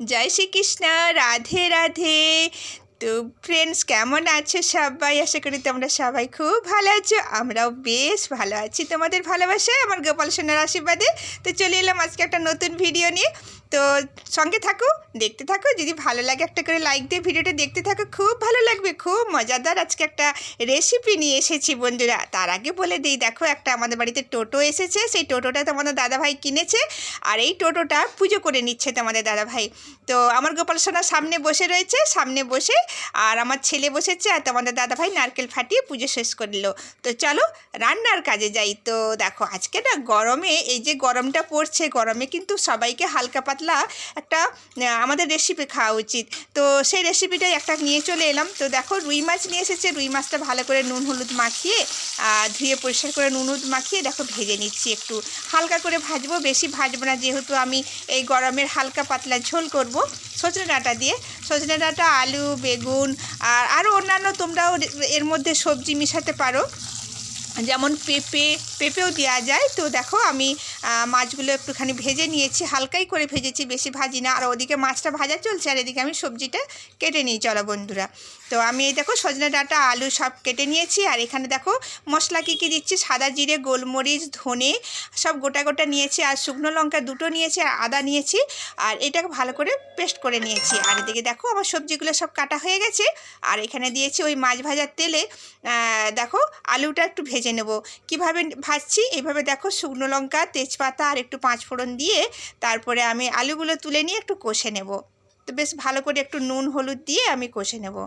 জয় শ্রীকৃষ্ণ, রাধে রাধে। তো ফ্রেন্ডস কেমন আছো সবাই? আশা করি তোমরা সবাই খুব ভালো আছো, আমরাও বেশ ভালো আছি। তোমাদের ভালোবাসায় আমার গোপাল সোনার আশীর্বাদে। তো চলে এলাম আজকে একটা নতুন ভিডিও নিয়ে। তো সঙ্গে থাকো দেখতে থাকো, যদি ভালো লাগে একটা করে লাইক দিয়ে ভিডিওটা দেখতে থাকো, খুব ভালো লাগবে, খুব মজাদার আজকে একটা রেসিপি নিয়ে এসেছি বন্ধুরা। তার আগে বলে দিই, দেখো একটা আমাদের বাড়িতে টোটো এসেছে, সেই টোটোটা তোমাদের দাদাভাই কিনেছে, আর এই টোটোটা পুজো করে নিচ্ছে তোমাদের দাদাভাই। তো আমার গোপাল সোনার সামনে বসে রয়েছে, সামনে বসে, আর আমার ছেলে বসেছে, আর তোমাদের দাদাভাই নারকেল ফাটিয়ে পুজো শেষ করল। তো চলো, রান্নার কাজে যাই। তো দেখো, আজকে না গরমে, এই যে গরমটা পড়ছে, গরমে কিন্তু সবাইকে হালকা পাতলা একটা আমাদের রেসিপি খাওয়া উচিত। তো সেই রেসিপিটাই একটা নিয়ে চলে এলাম। তো দেখো রুই মাছ নিয়ে এসেছে। রুই মাছটা ভালো করে নুন, হলুদ মাখিয়ে ধুয়ে পরিষ্কার করে নুন, হলুদ মাখিয়ে দেখো ভেজে নিচ্ছি একটু। হালকা করে ভাজবো, বেশি ভাজবো না। যেহেতু আমি এই গরমের হালকা পাতলা ঝোল করব সজনে ডাঁটা দিয়ে। সজনে ডাঁটা, আলু, বেগুন, আর আরও অন্যান্য তোমরাও এর মধ্যে সবজি মিশাতে পারো। যেমন পেঁপে, পেঁপেও দেওয়া যায়। তো দেখো আমি মাছগুলো একটুখানি ভেজে নিয়েছি, হালকাই করে ভেজেছি, বেশি ভাজি না। আর ওদিকে মাছটা ভাজা চলছে, আর এদিকে আমি সবজিটা কেটে নিই। চলো বন্ধুরা। তো আমি এই দেখো সজনে ডাঁটা, আলু সব কেটে নিয়েছি, আর এখানে দেখো মশলা কী কী দিচ্ছি? সাদা জিরে, গোলমরিচ, ধনে সব গোটা গোটা নিয়েছি, আর শুকনো লঙ্কা দুটো নিয়েছি, আর আদা নিয়েছি, আর এটাকে ভালো করে পেস্ট করে নিয়েছি। আর এদিকে দেখো আমার সবজিগুলো সব কাটা হয়ে গেছে, আর এখানে দিয়েছি ওই মাছ ভাজার তেলে দেখো আলুটা একটু ভেজে নেব। কীভাবে ভাজছি? এইভাবে দেখো শুকনো লঙ্কা, তেজপাতা, আর একটু পাঁচ ফোড়ন দিয়ে তারপরে আমি আলুগুলো তুলে নিয়ে একটু কষে নেব। তো বেশ ভালো করে একটু নুন, হলুদ দিয়ে আমি কষে নেব।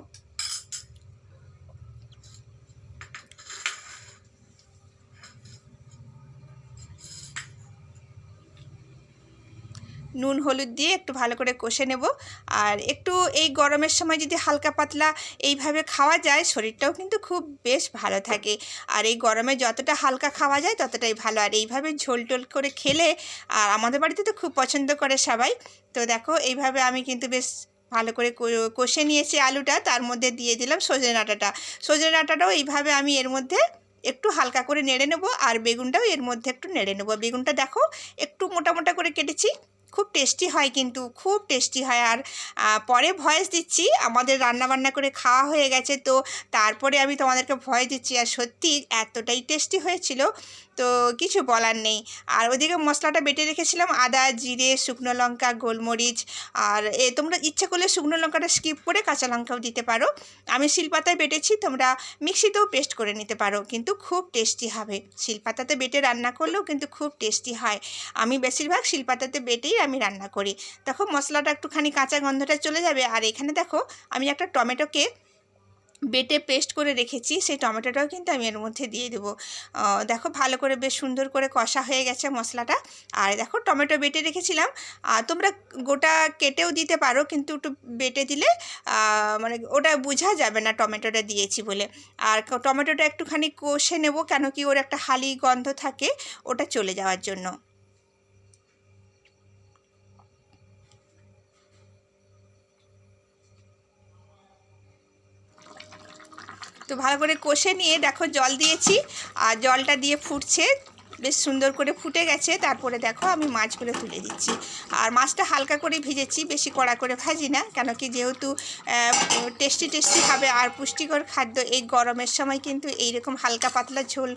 নুন, হলুদ দিয়ে একটু ভালো করে কষে নেব। আর একটু এই গরমের সময় যদি হালকা পাতলা এইভাবে খাওয়া যায়, শরীরটাও কিন্তু খুব বেশ ভালো থাকে। আর এই গরমে যতটা হালকা খাওয়া যায়, ততটাই ভালো। আর এইভাবে ঝোল টোল করে খেলে, আর আমাদের বাড়িতে তো খুব পছন্দ করে সবাই। তো দেখো, এইভাবে আমি কিন্তু বেশ ভালো করে কষে নিয়েছি আলুটা। তার মধ্যে দিয়ে দিলাম সজনে ডাঁটাটা। সজনে ডাঁটাটাও এইভাবে আমি এর মধ্যে একটু হালকা করে নেড়ে নেব। আর বেগুনটাও এর মধ্যে একটু নেড়ে নেব। বেগুনটা দেখো, একটু মোটা মোটা করে কেটেছি। খুব টেস্টি হয় কিন্তু, খুব টেস্টি হয়। আর পরে ভয়েস দিচ্ছি, আমাদের রান্না বান্না করে খাওয়া হয়ে গেছে, তো তারপরে আমি তোমাদেরকে ভয় দিচ্ছি। আর সত্যি এতটাই টেস্টি হয়েছিল, তো কিছু বলার নেই। আর ওদিকে মশলাটা বেটে রেখেছিলাম, আদা, জিরে, শুকনো লঙ্কা, গোলমরিচ। আর, এ, তোমরা ইচ্ছে করলে শুকনো লঙ্কাটা স্কিপ করে কাঁচা লঙ্কাও দিতে পারো। আমি শিলপাতায় বেটেছি, তোমরা মিক্সিতেও পেস্ট করে নিতে পারো, কিন্তু খুব টেস্টি হবে। শিলপাতাতে বেটে রান্না করলেও কিন্তু খুব টেস্টি হয়। আমি বেশিরভাগ শিলপাতাতে বেটেই আমি রান্না করি। দেখো, মশলাটা একটুখানি কাঁচা গন্ধটা চলে যাবে। আর এখানে দেখো, আমি একটা টমেটোকে বেটে পেস্ট করে রেখেছি। সেই টমেটোটাও কিন্তু আমি এর মধ্যে দিয়ে দেবো। দেখো, ভালো করে বেশ সুন্দর করে কষা হয়ে গেছে মশলাটা। আর দেখো, টমেটো বেটে রেখেছিলাম। আর তোমরা গোটা কেটেও দিতে পারো, কিন্তু একটু বেটে দিলে মানে ওটা বোঝা যাবে না টমেটোটা দিয়েছি বলে। আর টমেটোটা একটুখানি কষে নেব, কেন কি ওর একটা হালি গন্ধ থাকে, ওটা চলে যাওয়ার জন্য। তো ভালো করে কষে নিয়ে দেখো জল দিয়েছি আর জলটা দিয়ে ফুটছে। বেশ সুন্দর করে ফুটে গেছে। তারপরে দেখো আমি মাছগুলো তুলে দিচ্ছি। আর মাছটা হালকা করে ভেজেছি, বেশি কড়া করে ভাজি না, কেন কি যেহেতু টেস্টি টেস্টি হবে আর পুষ্টিকর খাদ্য এই গরমের সময় কিন্তু এইরকম হালকা পাতলা ঝোল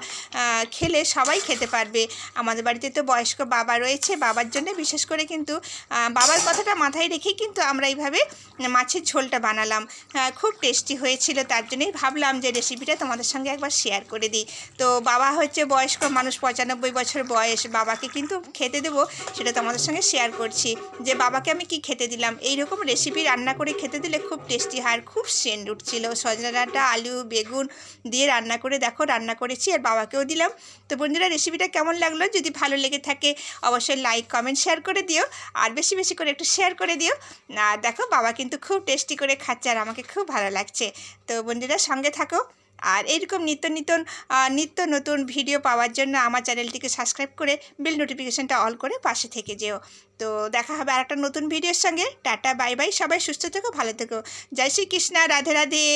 খেলে সবাই খেতে পারবে। আমাদের বাড়িতে তো বয়স্ক বাবা রয়েছে, বাবার জন্য বিশেষ করে কিন্তু বাবার কথাটা মাথায় রেখেই কিন্তু আমরা এইভাবে মাছের ঝোলটা বানালাম। খুব টেস্টি হয়েছিল, তার জন্যই ভাবলাম যে রেসিপিটা তোমাদের সঙ্গে একবার শেয়ার করে দিই। তো বাবা হচ্ছে বয়স্ক মানুষ, পঁচানব্বই বছর বয়স, বাবাকে কিন্তু খেতে দেবো, সেটা তোমাদের সঙ্গে শেয়ার করছি। যে বাবাকে আমি কি খেতে দিলাম? এই রকম রেসিপি রান্না করে খেতে দিলে খুব টেস্টি হয়, আর খুব সেন্ট উঠছিল। সজনা ডাঁটা, আলু, বেগুন দিয়ে রান্না করে দেখো, রান্না করেছি আর বাবাকেও দিলাম। তো বন্ধুরা রেসিপিটা কেমন লাগল? যদি ভালো লেগে থাকে, অবশ্যই লাইক কমেন্ট শেয়ার করে দিও। আর বেশি বেশি করে একটু শেয়ার করে দিও। দেখো, বাবা কিন্তু খুব টেস্টি করে খাচ্ছে আর আমাকে খুব ভালো লাগছে। তো বন্ধুরা, সঙ্গে থাকো। আর এরকম নিত্য নিতন নিত্য নতুন ভিডিও পাওয়ার জন্য আমার চ্যানেলটিকে সাবস্ক্রাইব করে বেল নোটিফিকেশানটা অল করে পাশে থেকে যেও। তো দেখা হবে আর একটা নতুন ভিডিওর সঙ্গে। Tata, bye bye. সবাই সুস্থ থেকো, ভালো থেকো। জয় শ্রী কৃষ্ণা রাধে রাধে।